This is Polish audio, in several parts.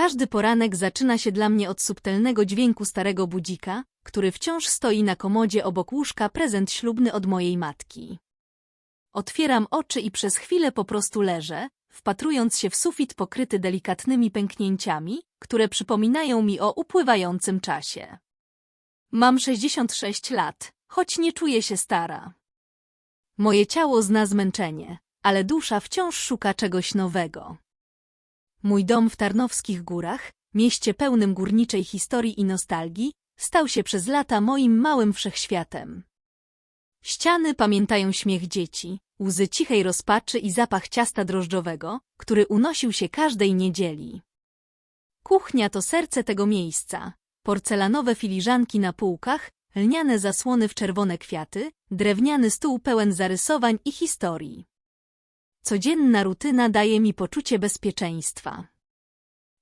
Każdy poranek zaczyna się dla mnie od subtelnego dźwięku starego budzika, który wciąż stoi na komodzie obok łóżka prezent ślubny od mojej matki. Otwieram oczy i przez chwilę po prostu leżę, wpatrując się w sufit pokryty delikatnymi pęknięciami, które przypominają mi o upływającym czasie. Mam 66 lat, choć nie czuję się stara. Moje ciało zna zmęczenie, ale dusza wciąż szuka czegoś nowego. Mój dom w Tarnowskich Górach, mieście pełnym górniczej historii i nostalgii, stał się przez lata moim małym wszechświatem. Ściany pamiętają śmiech dzieci, łzy cichej rozpaczy i zapach ciasta drożdżowego, który unosił się każdej niedzieli. Kuchnia to serce tego miejsca. Porcelanowe filiżanki na półkach, lniane zasłony w czerwone kwiaty, drewniany stół pełen zarysowań i historii. Codzienna rutyna daje mi poczucie bezpieczeństwa.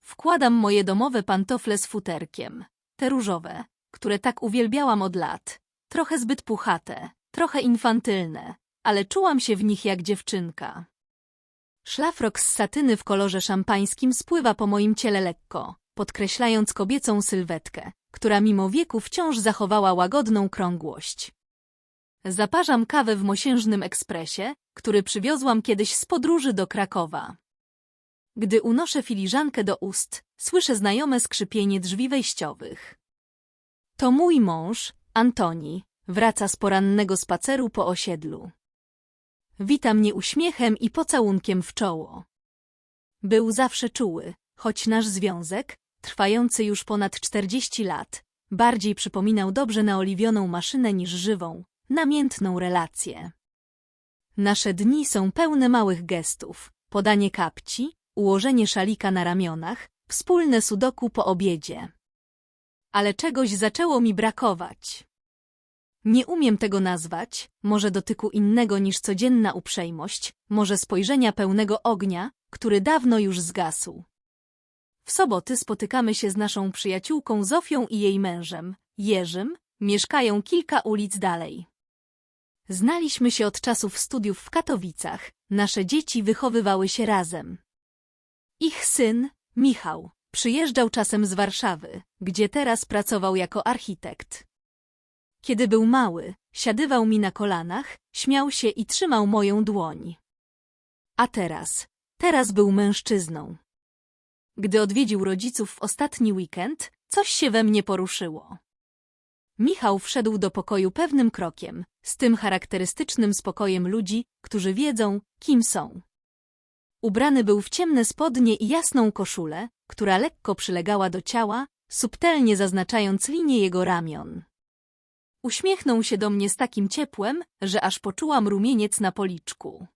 Wkładam moje domowe pantofle z futerkiem, te różowe, które tak uwielbiałam od lat, trochę zbyt puchate, trochę infantylne, ale czułam się w nich jak dziewczynka. Szlafrok z satyny w kolorze szampańskim spływa po moim ciele lekko, podkreślając kobiecą sylwetkę, która mimo wieku wciąż zachowała łagodną krągłość. Zaparzam kawę w mosiężnym ekspresie, który przywiozłam kiedyś z podróży do Krakowa. Gdy unoszę filiżankę do ust, słyszę znajome skrzypienie drzwi wejściowych. To mój mąż, Antoni, wraca z porannego spaceru po osiedlu. Wita mnie uśmiechem i pocałunkiem w czoło. Był zawsze czuły, choć nasz związek, trwający już ponad czterdzieści lat, bardziej przypominał dobrze naoliwioną maszynę niż żywą, namiętną relację. Nasze dni są pełne małych gestów, podanie kapci, ułożenie szalika na ramionach, wspólne sudoku po obiedzie. Ale czegoś zaczęło mi brakować. Nie umiem tego nazwać, może dotyku innego niż codzienna uprzejmość, może spojrzenia pełnego ognia, który dawno już zgasł. W soboty spotykamy się z naszą przyjaciółką Zofią i jej mężem, Jerzym, mieszkają kilka ulic dalej. Znaliśmy się od czasów studiów w Katowicach, nasze dzieci wychowywały się razem. Ich syn, Michał, przyjeżdżał czasem z Warszawy, gdzie teraz pracował jako architekt. Kiedy był mały, siadywał mi na kolanach, śmiał się i trzymał moją dłoń. A teraz, teraz był mężczyzną. Gdy odwiedził rodziców w ostatni weekend, coś się we mnie poruszyło. Michał wszedł do pokoju pewnym krokiem, z tym charakterystycznym spokojem ludzi, którzy wiedzą, kim są. Ubrany był w ciemne spodnie i jasną koszulę, która lekko przylegała do ciała, subtelnie zaznaczając linię jego ramion. Uśmiechnął się do mnie z takim ciepłem, że aż poczułam rumieniec na policzku.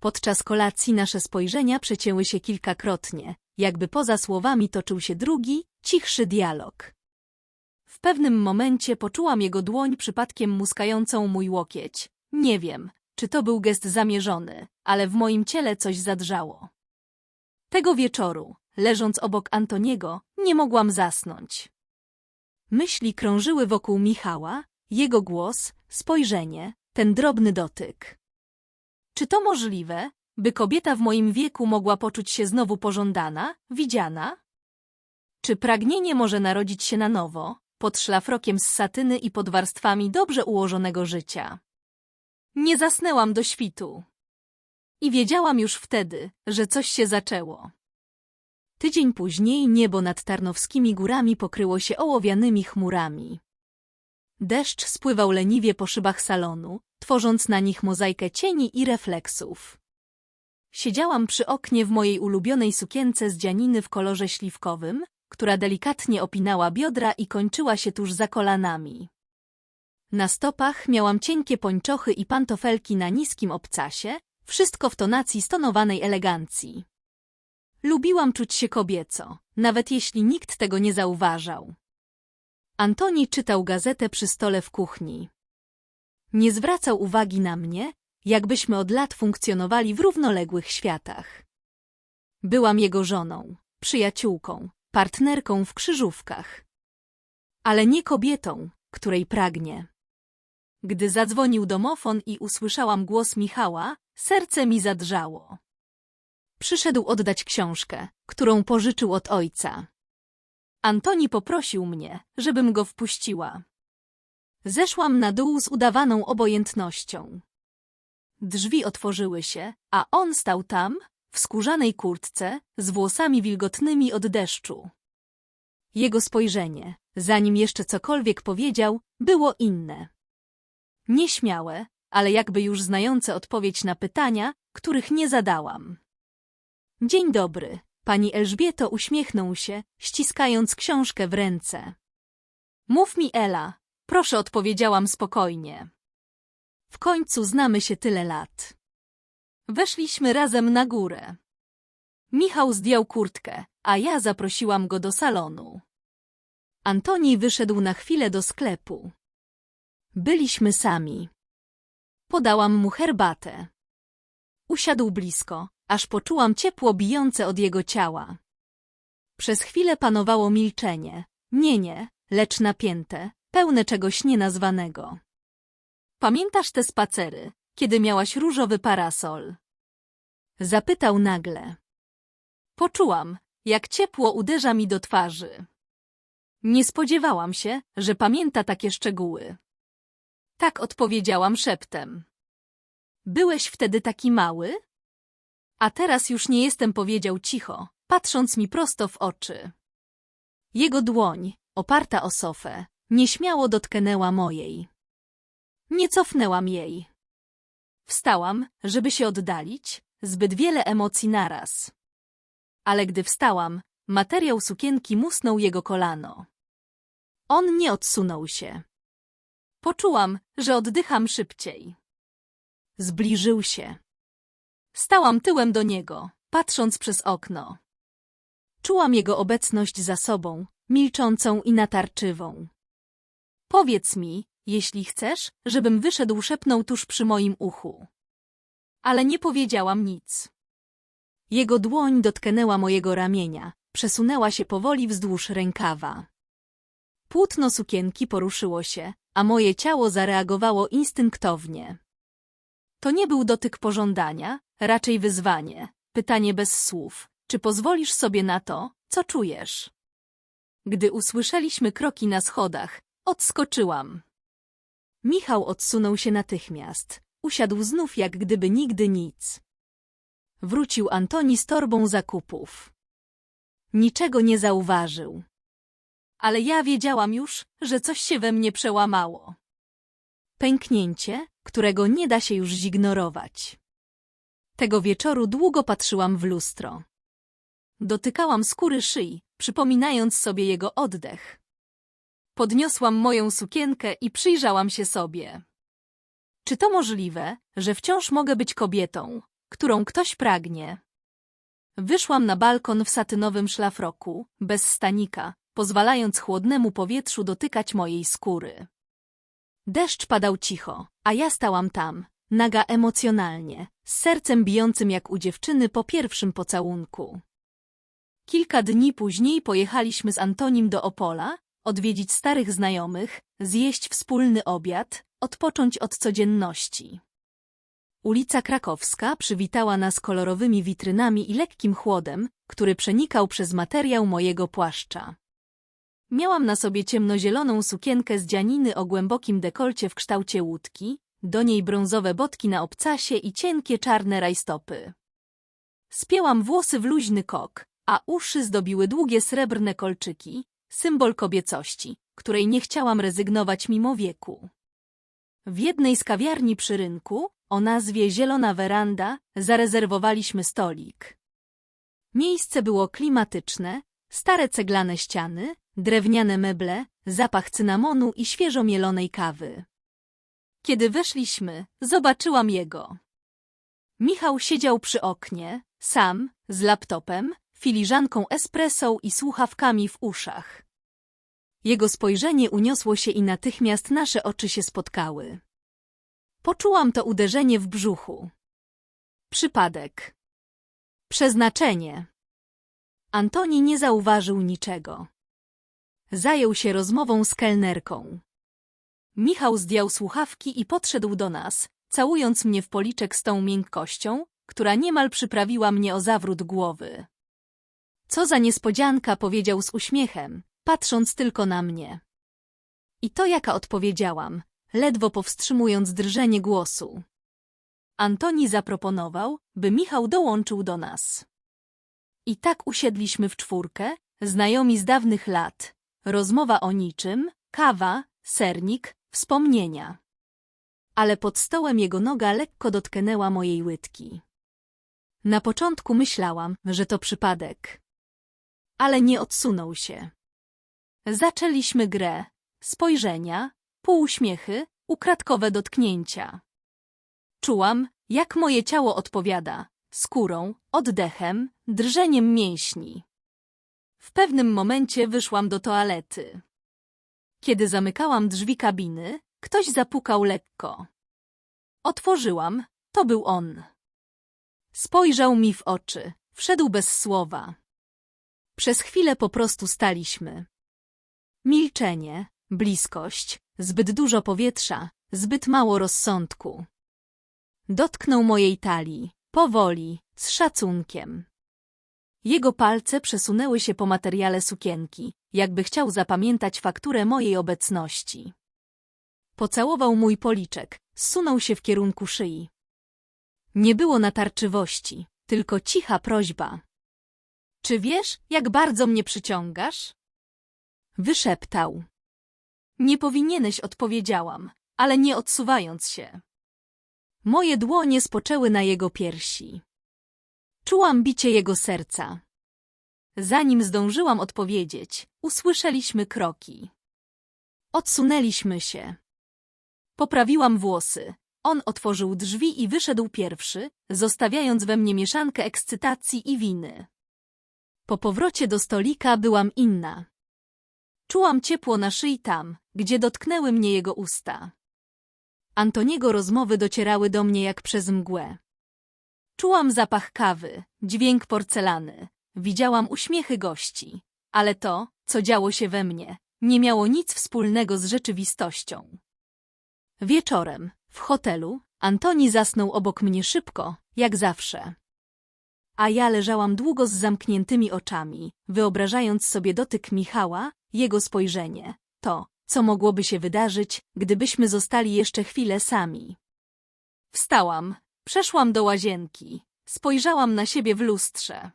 Podczas kolacji nasze spojrzenia przecięły się kilkakrotnie, jakby poza słowami toczył się drugi, cichszy dialog. W pewnym momencie poczułam jego dłoń przypadkiem muskającą mój łokieć. Nie wiem, czy to był gest zamierzony, ale w moim ciele coś zadrżało. Tego wieczoru, leżąc obok Antoniego, nie mogłam zasnąć. Myśli krążyły wokół Michała, jego głos, spojrzenie, ten drobny dotyk. Czy to możliwe, by kobieta w moim wieku mogła poczuć się znowu pożądana, widziana? Czy pragnienie może narodzić się na nowo, pod szlafrokiem z satyny i pod warstwami dobrze ułożonego życia? Nie zasnęłam do świtu. I wiedziałam już wtedy, że coś się zaczęło. Tydzień później niebo nad Tarnowskimi górami pokryło się ołowianymi chmurami. Deszcz spływał leniwie po szybach salonu, tworząc na nich mozaikę cieni i refleksów. Siedziałam przy oknie w mojej ulubionej sukience z dzianiny w kolorze śliwkowym, która delikatnie opinała biodra i kończyła się tuż za kolanami. Na stopach miałam cienkie pończochy i pantofelki na niskim obcasie, wszystko w tonacji stonowanej elegancji. Lubiłam czuć się kobieco, nawet jeśli nikt tego nie zauważał. Antoni czytał gazetę przy stole w kuchni. Nie zwracał uwagi na mnie, jakbyśmy od lat funkcjonowali w równoległych światach. Byłam jego żoną, przyjaciółką, partnerką w krzyżówkach. Ale nie kobietą, której pragnie. Gdy zadzwonił domofon i usłyszałam głos Michała, serce mi zadrżało. przyszedł oddać książkę, którą pożyczył od ojca. Antoni poprosił mnie, żebym go wpuściła. Zeszłam na dół z udawaną obojętnością. Drzwi otworzyły się, a on stał tam, w skórzanej kurtce, z włosami wilgotnymi od deszczu. Jego spojrzenie, zanim jeszcze cokolwiek powiedział, było inne. Nieśmiałe, ale jakby już znające odpowiedź na pytania, których nie zadałam. Dzień dobry, pani Elżbieto uśmiechnął się, ściskając książkę w ręce. Mów mi, Ela, proszę odpowiedziałam spokojnie. W końcu znamy się tyle lat. Weszliśmy razem na górę. Michał zdjął kurtkę, a ja zaprosiłam go do salonu. Antoni wyszedł na chwilę do sklepu. Byliśmy sami. Podałam mu herbatę. Usiadł blisko, aż poczułam ciepło bijące od jego ciała. Przez chwilę panowało milczenie. Nie, nie, lecz napięte, pełne czegoś nienazwanego. Pamiętasz te spacery, kiedy miałaś różowy parasol? Zapytał nagle. Poczułam, jak ciepło uderza mi do twarzy. Nie spodziewałam się, że pamięta takie szczegóły. Tak odpowiedziałam szeptem. Byłeś wtedy taki mały? A teraz już nie jestem, powiedział cicho, patrząc mi prosto w oczy. Jego dłoń, oparta o sofę, nieśmiało dotknęła mojej. Nie cofnęłam jej. Wstałam, żeby się oddalić, zbyt wiele emocji naraz. Ale gdy wstałam, materiał sukienki musnął jego kolano. On nie odsunął się. Poczułam, że oddycham szybciej. Zbliżył się. Stałam tyłem do niego, patrząc przez okno. Czułam jego obecność za sobą, milczącą i natarczywą. Powiedz mi, jeśli chcesz, żebym wyszedł, szepnął tuż przy moim uchu. Ale nie powiedziałam nic. Jego dłoń dotknęła mojego ramienia, przesunęła się powoli wzdłuż rękawa. Płótno sukienki poruszyło się, a moje ciało zareagowało instynktownie. To nie był dotyk pożądania, raczej wyzwanie, pytanie bez słów. Czy pozwolisz sobie na to, co czujesz? Gdy usłyszeliśmy kroki na schodach, odskoczyłam. Michał odsunął się natychmiast. Usiadł znów jak gdyby nigdy nic. Wrócił Antoni z torbą zakupów. Niczego nie zauważył. Ale ja wiedziałam już, że coś się we mnie przełamało. Pęknięcie, którego nie da się już zignorować. Tego wieczoru długo patrzyłam w lustro. Dotykałam skóry szyi, przypominając sobie jego oddech. Podniosłam moją sukienkę i przyjrzałam się sobie. Czy to możliwe, że wciąż mogę być kobietą, którą ktoś pragnie? Wyszłam na balkon w satynowym szlafroku, bez stanika, pozwalając chłodnemu powietrzu dotykać mojej skóry. Deszcz padał cicho, a ja stałam tam, naga emocjonalnie, z sercem bijącym jak u dziewczyny po pierwszym pocałunku. Kilka dni później pojechaliśmy z Antonim do Opola, odwiedzić starych znajomych, zjeść wspólny obiad, odpocząć od codzienności. Ulica Krakowska przywitała nas kolorowymi witrynami i lekkim chłodem, który przenikał przez materiał mojego płaszcza. Miałam na sobie ciemnozieloną sukienkę z dzianiny o głębokim dekolcie w kształcie łódki, do niej brązowe botki na obcasie i cienkie czarne rajstopy. Spięłam włosy w luźny kok, a uszy zdobiły długie srebrne kolczyki, symbol kobiecości, której nie chciałam rezygnować mimo wieku. W jednej z kawiarni przy rynku, o nazwie Zielona Weranda, zarezerwowaliśmy stolik. Miejsce było klimatyczne, stare ceglane ściany, drewniane meble, zapach cynamonu i świeżo mielonej kawy. Kiedy weszliśmy, zobaczyłam jego. Michał siedział przy oknie, sam, z laptopem, filiżanką espresso i słuchawkami w uszach. Jego spojrzenie uniosło się i natychmiast nasze oczy się spotkały. Poczułam to uderzenie w brzuchu. Przypadek. Przeznaczenie. Antoni nie zauważył niczego. Zajął się rozmową z kelnerką. Michał zdjął słuchawki i podszedł do nas, całując mnie w policzek z tą miękkością, która niemal przyprawiła mnie o zawrót głowy. Co za niespodzianka, powiedział z uśmiechem, patrząc tylko na mnie. I to jaka odpowiedziałam, ledwo powstrzymując drżenie głosu. Antoni zaproponował, by Michał dołączył do nas. I tak usiedliśmy w czwórkę, znajomi z dawnych lat. Rozmowa o niczym, kawa, sernik, wspomnienia. Ale pod stołem jego noga lekko dotknęła mojej łydki. Na początku myślałam, że to przypadek. Ale nie odsunął się. Zaczęliśmy grę. Spojrzenia, półuśmiechy, ukradkowe dotknięcia. Czułam, jak moje ciało odpowiada, skórą, oddechem, drżeniem mięśni. W pewnym momencie wyszłam do toalety. Kiedy zamykałam drzwi kabiny, ktoś zapukał lekko. Otworzyłam, to był on. Spojrzał mi w oczy, wszedł bez słowa. Przez chwilę po prostu staliśmy. Milczenie, bliskość, zbyt dużo powietrza, zbyt mało rozsądku. Dotknął mojej talii, powoli, z szacunkiem. Jego palce przesunęły się po materiale sukienki, jakby chciał zapamiętać fakturę mojej obecności. Pocałował mój policzek, zsunął się w kierunku szyi. Nie było natarczywości, tylko cicha prośba. Czy wiesz, jak bardzo mnie przyciągasz? Wyszeptał. Nie powinieneś, odpowiedziałam, ale nie odsuwając się. Moje dłonie spoczęły na jego piersi. Czułam bicie jego serca. Zanim zdążyłam odpowiedzieć, usłyszeliśmy kroki. Odsunęliśmy się. Poprawiłam włosy. On otworzył drzwi i wyszedł pierwszy, zostawiając we mnie mieszankę ekscytacji i winy. Po powrocie do stolika byłam inna. Czułam ciepło na szyi tam, gdzie dotknęły mnie jego usta. Antoniego rozmowy docierały do mnie jak przez mgłę. Czułam zapach kawy, dźwięk porcelany, widziałam uśmiechy gości, ale to, co działo się we mnie, nie miało nic wspólnego z rzeczywistością. Wieczorem, w hotelu, Antoni zasnął obok mnie szybko, jak zawsze. A ja leżałam długo z zamkniętymi oczami, wyobrażając sobie dotyk Michała, jego spojrzenie, to, co mogłoby się wydarzyć, gdybyśmy zostali jeszcze chwilę sami. Wstałam, przeszłam do łazienki, spojrzałam na siebie w lustrze.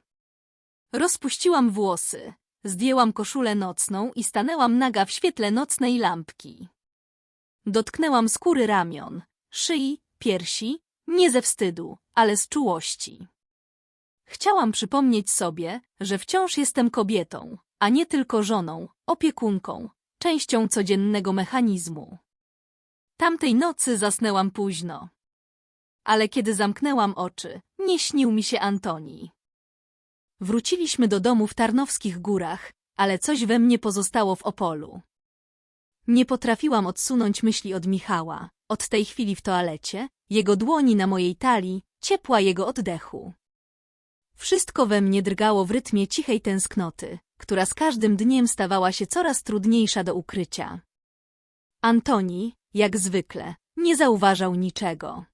Rozpuściłam włosy, zdjęłam koszulę nocną i stanęłam naga w świetle nocnej lampki. Dotknęłam skóry ramion, szyi, piersi, nie ze wstydu, ale z czułości. Chciałam przypomnieć sobie, że wciąż jestem kobietą, a nie tylko żoną, opiekunką, częścią codziennego mechanizmu. Tamtej nocy zasnęłam późno. Ale kiedy zamknęłam oczy, nie śnił mi się Antoni. Wróciliśmy do domu w Tarnowskich Górach, ale coś we mnie pozostało w Opolu. Nie potrafiłam odsunąć myśli od Michała, od tej chwili w toalecie, jego dłoni na mojej talii, ciepła jego oddechu. Wszystko we mnie drgało w rytmie cichej tęsknoty, która z każdym dniem stawała się coraz trudniejsza do ukrycia. Antoni, jak zwykle, nie zauważał niczego.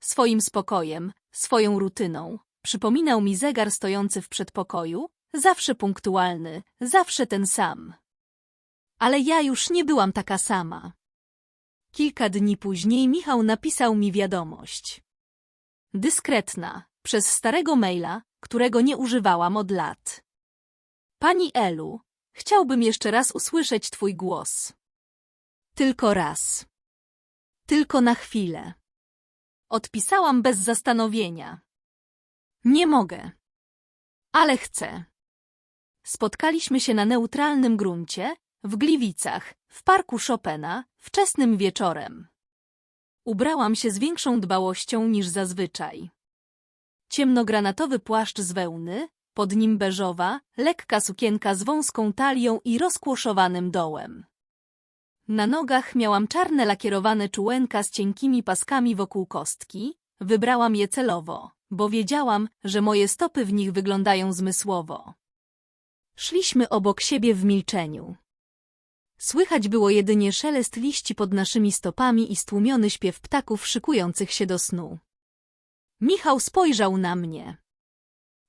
Swoim spokojem, swoją rutyną, przypominał mi zegar stojący w przedpokoju, zawsze punktualny, zawsze ten sam. Ale ja już nie byłam taka sama. Kilka dni później Michał napisał mi wiadomość. Dyskretna, przez starego maila, którego nie używałam od lat. Pani Elu, chciałbym jeszcze raz usłyszeć twój głos. Tylko raz. Tylko na chwilę. Odpisałam bez zastanowienia. Nie mogę. Ale chcę. Spotkaliśmy się na neutralnym gruncie, w Gliwicach, w parku Chopina, wczesnym wieczorem. Ubrałam się z większą dbałością niż zazwyczaj. Ciemnogranatowy płaszcz z wełny, pod nim beżowa, lekka sukienka z wąską talią i rozkłoszowanym dołem. Na nogach miałam czarne lakierowane czułenka z cienkimi paskami wokół kostki. Wybrałam je celowo, bo wiedziałam, że moje stopy w nich wyglądają zmysłowo. Szliśmy obok siebie w milczeniu. Słychać było jedynie szelest liści pod naszymi stopami i stłumiony śpiew ptaków szykujących się do snu. Michał spojrzał na mnie.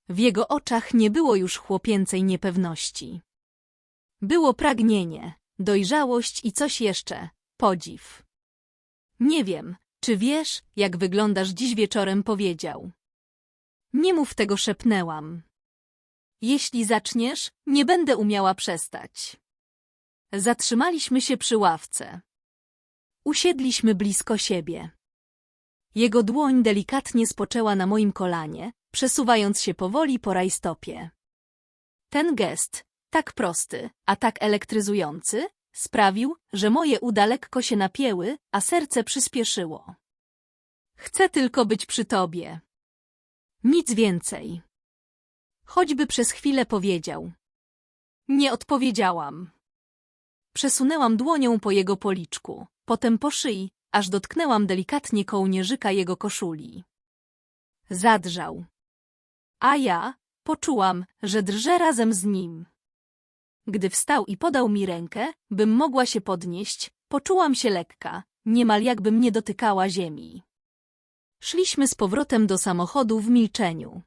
W jego oczach nie było już chłopięcej niepewności. Było pragnienie, dojrzałość i coś jeszcze, podziw. Nie wiem, czy wiesz, jak wyglądasz dziś wieczorem, powiedział. Nie mów tego, szepnęłam. Jeśli zaczniesz, nie będę umiała przestać. Zatrzymaliśmy się przy ławce. Usiedliśmy blisko siebie. Jego dłoń delikatnie spoczęła na moim kolanie, przesuwając się powoli po rajstopie. Ten gest, tak prosty, a tak elektryzujący, sprawił, że moje uda lekko się napięły, a serce przyspieszyło. Chcę tylko być przy tobie. Nic więcej. Choćby przez chwilę powiedział. Nie odpowiedziałam. Przesunęłam dłonią po jego policzku, potem po szyi, aż dotknęłam delikatnie kołnierzyka jego koszuli. Zadrżał. A ja poczułam, że drżę razem z nim. Gdy wstał i podał mi rękę, bym mogła się podnieść, poczułam się lekka, niemal jakbym nie dotykała ziemi. Szliśmy z powrotem do samochodu w milczeniu.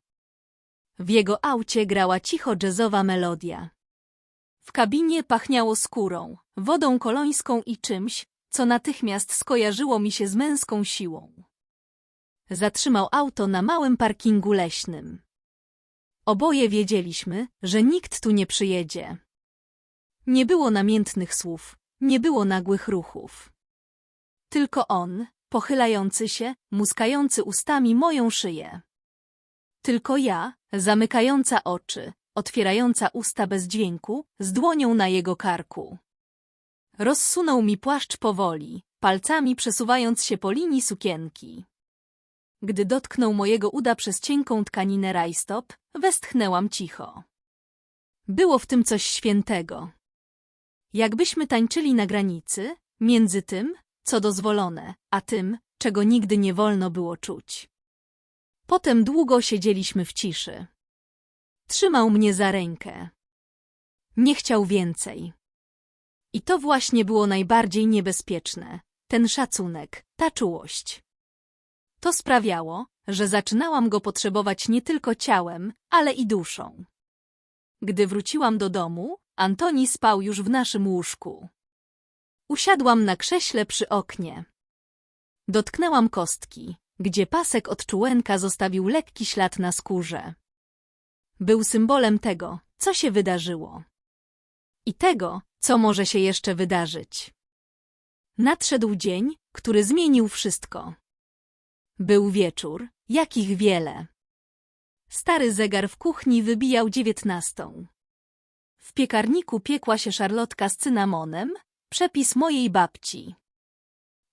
W jego aucie grała cicho jazzowa melodia. W kabinie pachniało skórą, wodą kolońską i czymś, co natychmiast skojarzyło mi się z męską siłą. Zatrzymał auto na małym parkingu leśnym. Oboje wiedzieliśmy, że nikt tu nie przyjedzie. Nie było namiętnych słów, nie było nagłych ruchów. Tylko on, pochylający się, muskający ustami moją szyję. Tylko ja, zamykająca oczy, otwierająca usta bez dźwięku, z dłonią na jego karku. Rozsunął mi płaszcz powoli, palcami przesuwając się po linii sukienki. Gdy dotknął mojego uda przez cienką tkaninę rajstop, westchnęłam cicho. Było w tym coś świętego. Jakbyśmy tańczyli na granicy, między tym, co dozwolone, a tym, czego nigdy nie wolno było czuć. Potem długo siedzieliśmy w ciszy. Trzymał mnie za rękę. Nie chciał więcej. I to właśnie było najbardziej niebezpieczne. Ten szacunek, ta czułość. To sprawiało, że zaczynałam go potrzebować nie tylko ciałem, ale i duszą. Gdy wróciłam do domu, Antoni spał już w naszym łóżku. Usiadłam na krześle przy oknie. Dotknęłam kostki, gdzie pasek od czułenka zostawił lekki ślad na skórze. Był symbolem tego, co się wydarzyło. I tego, co może się jeszcze wydarzyć. Nadszedł dzień, który zmienił wszystko. Był wieczór, jakich wiele. Stary zegar w kuchni wybijał dziewiętnastą. W piekarniku piekła się szarlotka z cynamonem, przepis mojej babci.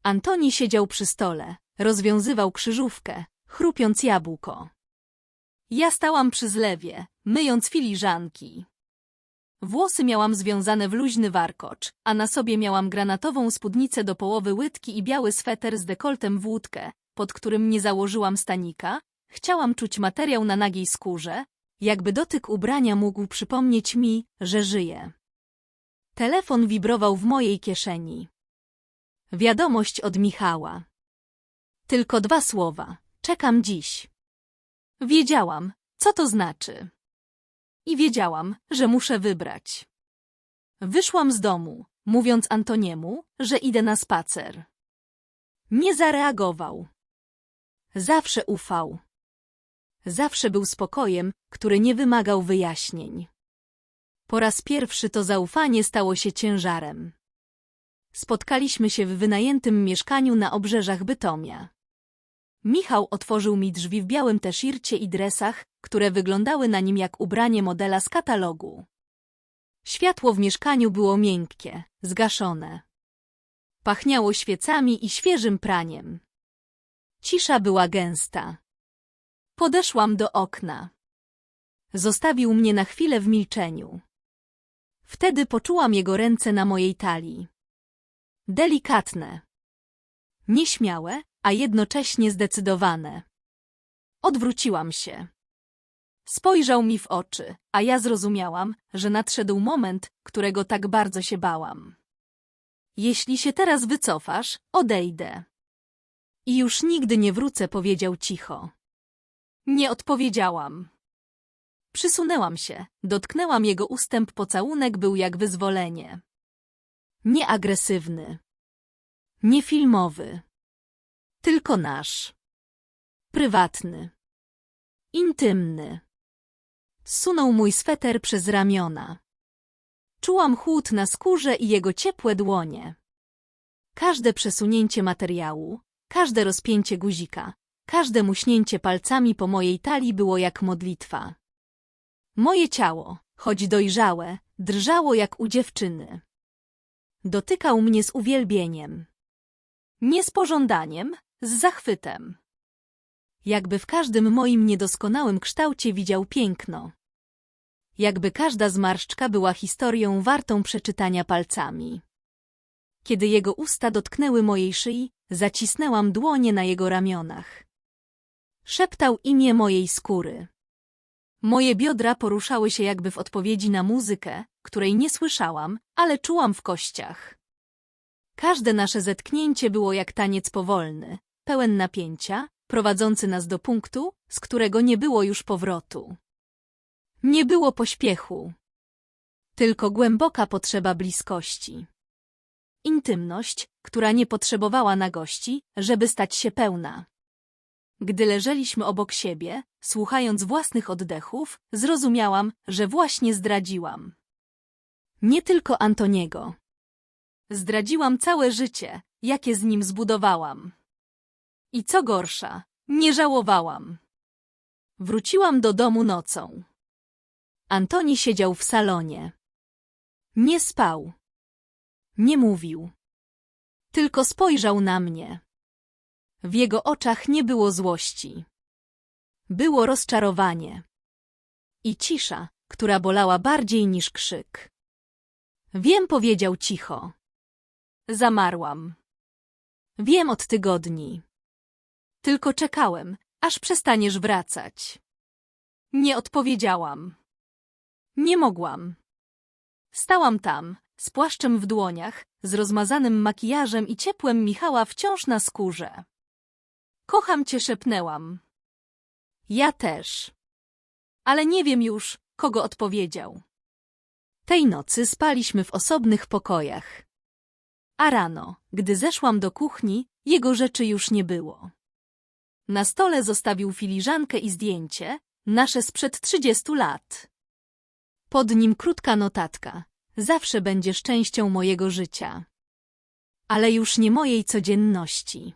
Antoni siedział przy stole, rozwiązywał krzyżówkę, chrupiąc jabłko. Ja stałam przy zlewie, myjąc filiżanki. Włosy miałam związane w luźny warkocz, a na sobie miałam granatową spódnicę do połowy łydki i biały sweter z dekoltem w łódkę, pod którym nie założyłam stanika. Chciałam czuć materiał na nagiej skórze, jakby dotyk ubrania mógł przypomnieć mi, że żyję. Telefon wibrował w mojej kieszeni. Wiadomość od Michała. Tylko dwa słowa. Czekam dziś. Wiedziałam, co to znaczy. I wiedziałam, że muszę wybrać. Wyszłam z domu, mówiąc Antoniemu, że idę na spacer. Nie zareagował. Zawsze ufał. Zawsze był spokojem, który nie wymagał wyjaśnień. Po raz pierwszy to zaufanie stało się ciężarem. Spotkaliśmy się w wynajętym mieszkaniu na obrzeżach Bytomia. Michał otworzył mi drzwi w białym teszircie i dresach, które wyglądały na nim jak ubranie modela z katalogu. Światło w mieszkaniu było miękkie, zgaszone. Pachniało świecami i świeżym praniem. Cisza była gęsta. Podeszłam do okna. Zostawił mnie na chwilę w milczeniu. Wtedy poczułam jego ręce na mojej talii. Delikatne. Nieśmiałe, a jednocześnie zdecydowane. Odwróciłam się. Spojrzał mi w oczy, a ja zrozumiałam, że nadszedł moment, którego tak bardzo się bałam. Jeśli się teraz wycofasz, odejdę. I już nigdy nie wrócę, powiedział cicho. Nie odpowiedziałam. Przysunęłam się, dotknęłam jego ustęp, pocałunek był jak wyzwolenie. Nieagresywny. Niefilmowy. Tylko nasz. Prywatny. Intymny. Zsunął mój sweter przez ramiona. Czułam chłód na skórze i jego ciepłe dłonie. Każde przesunięcie materiału, każde rozpięcie guzika, każde muśnięcie palcami po mojej talii było jak modlitwa. Moje ciało, choć dojrzałe, drżało jak u dziewczyny. Dotykał mnie z uwielbieniem. Nie z pożądaniem, z zachwytem. Jakby w każdym moim niedoskonałym kształcie widział piękno. Jakby każda zmarszczka była historią wartą przeczytania palcami. Kiedy jego usta dotknęły mojej szyi, zacisnęłam dłonie na jego ramionach. Szeptał imię mojej skóry. Moje biodra poruszały się jakby w odpowiedzi na muzykę, której nie słyszałam, ale czułam w kościach. Każde nasze zetknięcie było jak taniec powolny, pełen napięcia, prowadzący nas do punktu, z którego nie było już powrotu. Nie było pośpiechu, tylko głęboka potrzeba bliskości. Intymność, która nie potrzebowała nagości, żeby stać się pełna. Gdy leżeliśmy obok siebie, słuchając własnych oddechów, zrozumiałam, że właśnie zdradziłam. Nie tylko Antoniego. Zdradziłam całe życie, jakie z nim zbudowałam. I co gorsza, nie żałowałam. Wróciłam do domu nocą. Antoni siedział w salonie. Nie spał. Nie mówił. Tylko spojrzał na mnie. W jego oczach nie było złości. Było rozczarowanie. I cisza, która bolała bardziej niż krzyk. Wiem, powiedział cicho. Zamarłam. Wiem od tygodni. Tylko czekałem, aż przestaniesz wracać. Nie odpowiedziałam. Nie mogłam. Stałam tam, z płaszczem w dłoniach, z rozmazanym makijażem i ciepłem Michała wciąż na skórze. Kocham cię, szepnęłam. Ja też. Ale nie wiem już, kogo odpowiedział. Tej nocy spaliśmy w osobnych pokojach. A rano, gdy zeszłam do kuchni, jego rzeczy już nie było. Na stole zostawił filiżankę i zdjęcie, nasze sprzed trzydziestu lat. Pod nim krótka notatka. Zawsze będziesz częścią mojego życia. Ale już nie mojej codzienności.